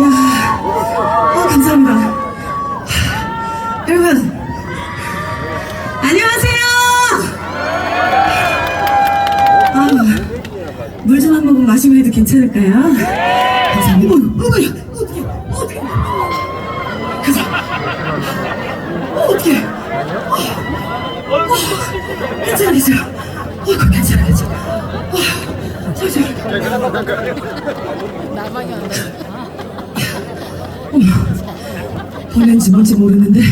야, 어, 감사합니다. 하, 여러분, 안녕하세요. 아, 물 좀 한 모금 마시고 해도 괜찮을까요? 감사합니다. 어, 어머야, 어떡해, 어떡해. 가자. 어, 어떡해. 어, 어, 괜찮아, 괜찮아. 어, 이거 괜찮아. 보낸지 뭔지 모르는데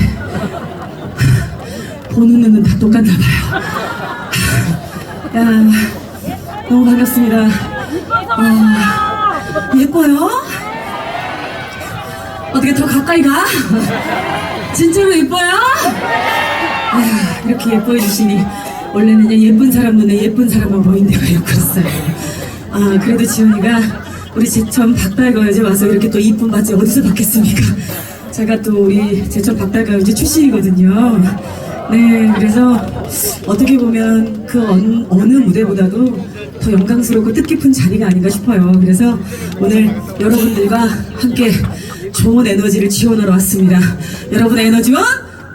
보는 눈은 다 똑같나 봐요. 야, 너무 반갑습니다. 어, 예뻐요? 어떻게 더 가까이 가? 진짜로 예뻐요? 아, 이렇게 예뻐해 주시니 원래는 예쁜 사람 눈에 예쁜 사람만 보인대요. 그랬어요. 아, 그래도 지원이가 우리 제천 박달가요제 와서 이렇게 또 이쁜 바지 어디서 받겠습니까? 제가 또 우리 제천 박달가요제 출신이거든요. 네, 그래서 어떻게 보면 그 어느, 어느 무대보다도 더 영광스럽고 뜻깊은 자리가 아닌가 싶어요. 그래서 오늘 여러분들과 함께 좋은 에너지를 지원하러 왔습니다. 여러분의 에너지원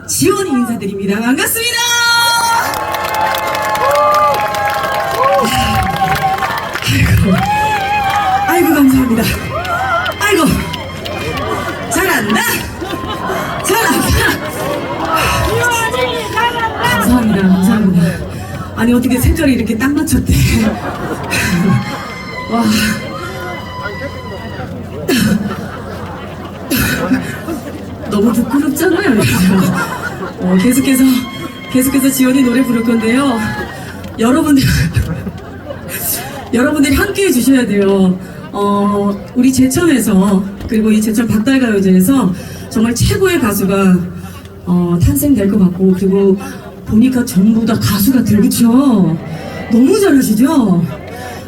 지원이 인사드립니다. 반갑습니다. 아니 어떻게 색깔이 이렇게 딱 맞췄대. 와. 너무 부끄럽잖아요. 어, 계속해서 계속해서 지원이 노래 부를 건데요. 여러분들 여러분들이 함께 해주셔야 돼요. 어, 우리 제천에서 그리고 이 제천 박달가요제에서 정말 최고의 가수가 어, 탄생될 것 같고 그리고 보니까 전부 다 가수 같아요, 그렇죠? 너무 잘하시죠?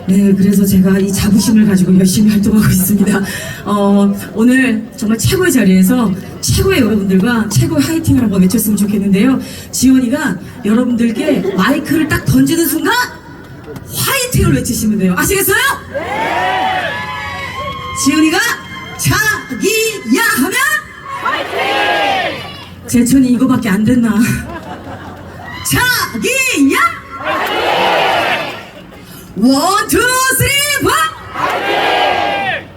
네, 그래서 제가 이 자부심을 가지고 열심히 활동하고 있습니다. 어, 오늘 정말 최고의 자리에서 최고의 여러분들과 최고의 하이팅을 한번 외쳤으면 좋겠는데요. 지원이가 여러분들께 마이크를 딱 던지는 순간 화이팅을 외치시면 돼요. 아시겠어요? 지은이가 자기야 하면 화이팅! 제천이 이거밖에 안 됐나? 자기야! 원, 투, 쓰리, 원!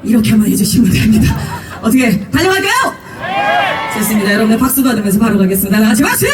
이렇게만 해주시면 됩니다. 어떻게 달려갈까요? 좋습니다. 여러분의 박수 받으면서 바로 가겠습니다. 다 같이 박수!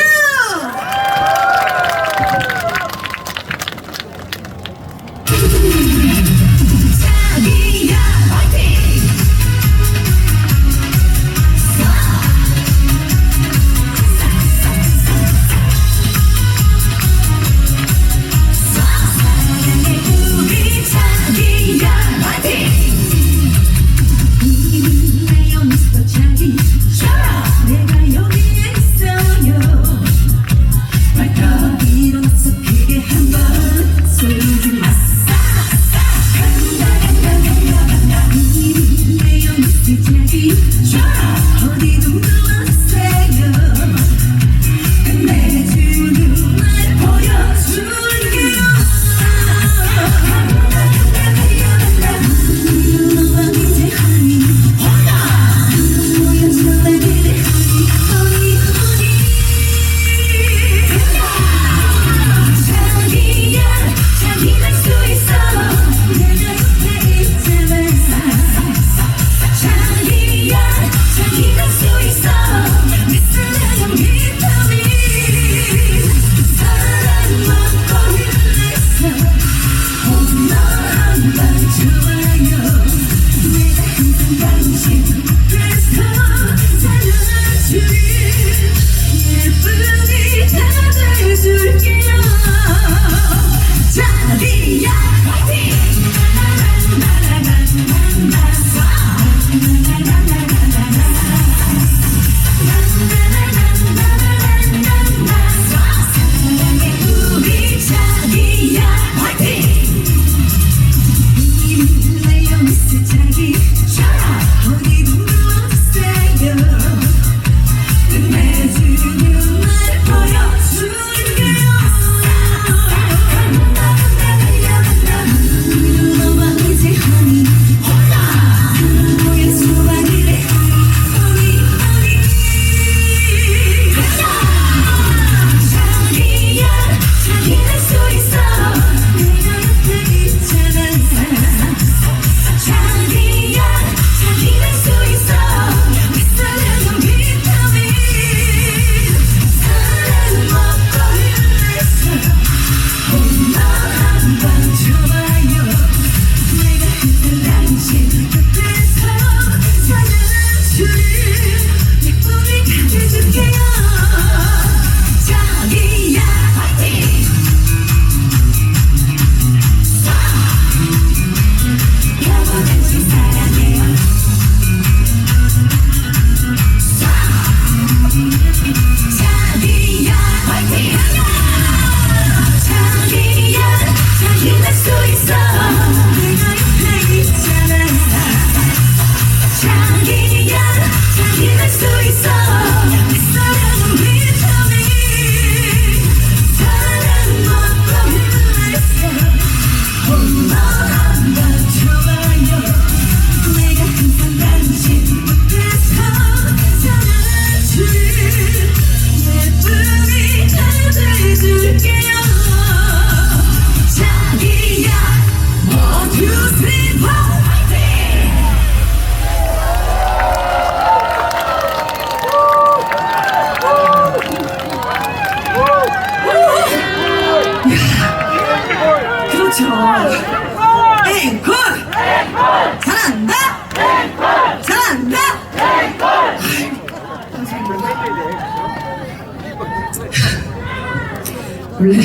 원래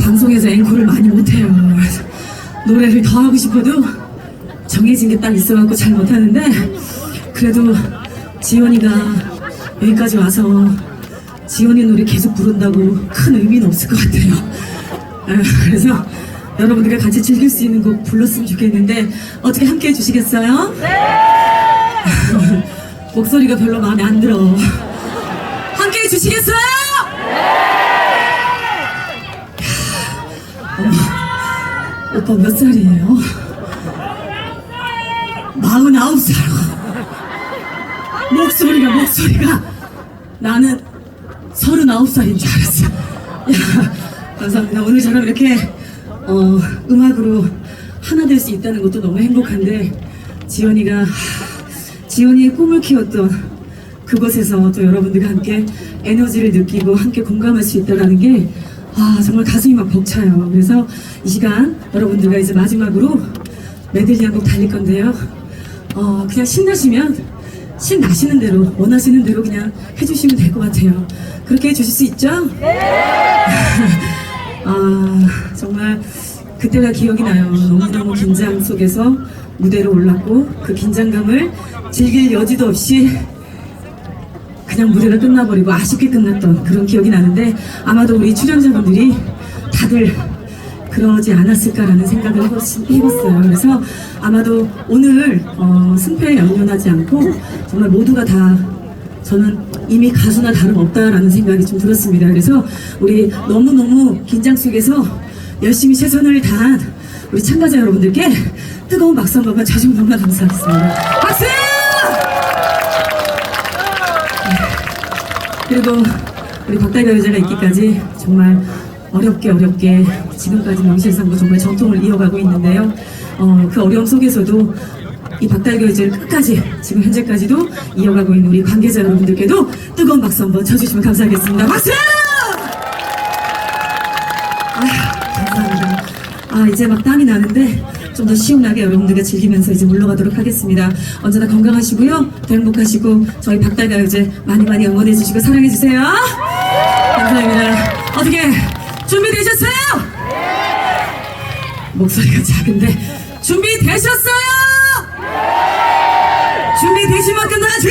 방송에서 앵콜을 많이 못해요. 노래를 더 하고 싶어도 정해진 게 딱 있어갖고 잘 못하는데 그래도 지원이가 여기까지 와서 지원이 노래 계속 부른다고 큰 의미는 없을 것 같아요. 아, 그래서 여러분들과 같이 즐길 수 있는 곡 불렀으면 좋겠는데 어떻게 함께 해주시겠어요? 목소리가 별로 마음에 안 들어. 함께 해주시겠어요? 오빠 몇 살이에요? 마흔아홉 살. 목소리가 목소리가 나는 서른아홉 살인 줄 알았어. 야, 감사합니다. 오늘처럼 이렇게 어, 음악으로 하나 될 수 있다는 것도 너무 행복한데 지연이가 지연이의 꿈을 키웠던 그곳에서 또 여러분들과 함께 에너지를 느끼고 함께 공감할 수 있다는 게 아, 정말 가슴이 막 벅차요. 그래서 이 시간 여러분들과 이제 마지막으로 메들리 한 곡 달릴 건데요. 어, 그냥 신나시면 신나시는 대로 원하시는 대로 그냥 해주시면 될 것 같아요. 그렇게 해주실 수 있죠? 아 정말 그때가 기억이 나요. 너무너무 긴장 속에서 무대로 올랐고 그 긴장감을 즐길 여지도 없이 그냥 무대가 끝나버리고 아쉽게 끝났던 그런 기억이 나는데 아마도 우리 출연자분들이 다들 그러지 않았을까라는 생각을 해봤- 해봤어요. 그래서 아마도 오늘 어, 승패에 연연하지 않고 정말 모두가 다 저는 이미 가수나 다름없다라는 생각이 좀 들었습니다. 그래서 우리 너무너무 긴장 속에서 열심히 최선을 다한 우리 참가자 여러분들께 뜨거운 박수 한 번만 자주 너무나 감사하겠습니다. 박수! 그리고 우리 박달가 여자가 있기까지 정말 어렵게 어렵게 지금까지 명실상부 정말 전통을 이어가고 있는데요. 어, 그 어려움 속에서도 이 박달가 여자를 끝까지 지금 현재까지도 이어가고 있는 우리 관계자 여러분들께도 뜨거운 박수 한번 쳐주시면 감사하겠습니다. 박수! 아, 감사합니다. 아, 이제 막 땀이 나는데 좀 더 시원하게 여러분들과 즐기면서 이제 물러가도록 하겠습니다. 언제나 건강하시고요. 더 행복하시고 저희 박달가 이제 많이 많이 응원해 주시고 사랑해 주세요. 감사합니다. 어떻게 준비되셨어요? 목소리가 작은데 준비되셨어요? 준비되신 만큼 다 같이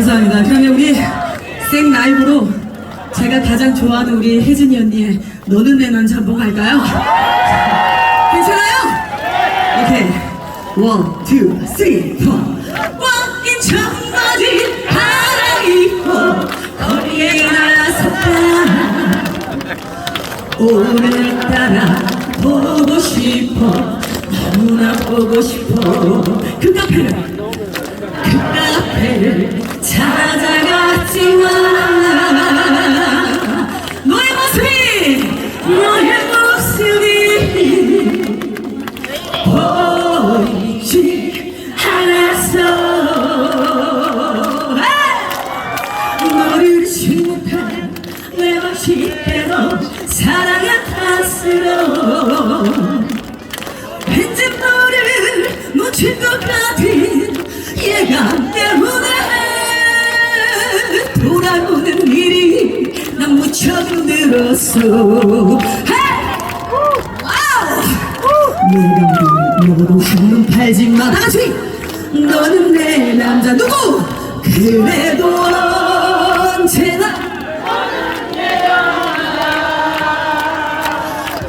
감사합니다. 그러면 우리 생 라이브로 제가 가장 좋아하는 우리 혜진이 언니의 너는 내 남자 한번 갈까요? 괜찮아요? 오케이. 원, 투, 쓰리, 포. 꽉낀 청바지 하나 입고 거리에 나섰다. 오늘따라 보고 싶어 너무나 보고 싶어 그 카페를 그 카페를 찾아갔지만 내가 너도 신문 팔지 마 다같이 너는 내 남자 누구? 그래도 언제나.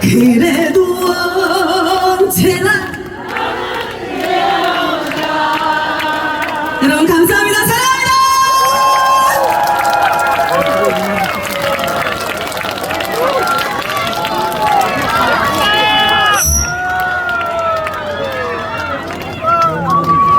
그래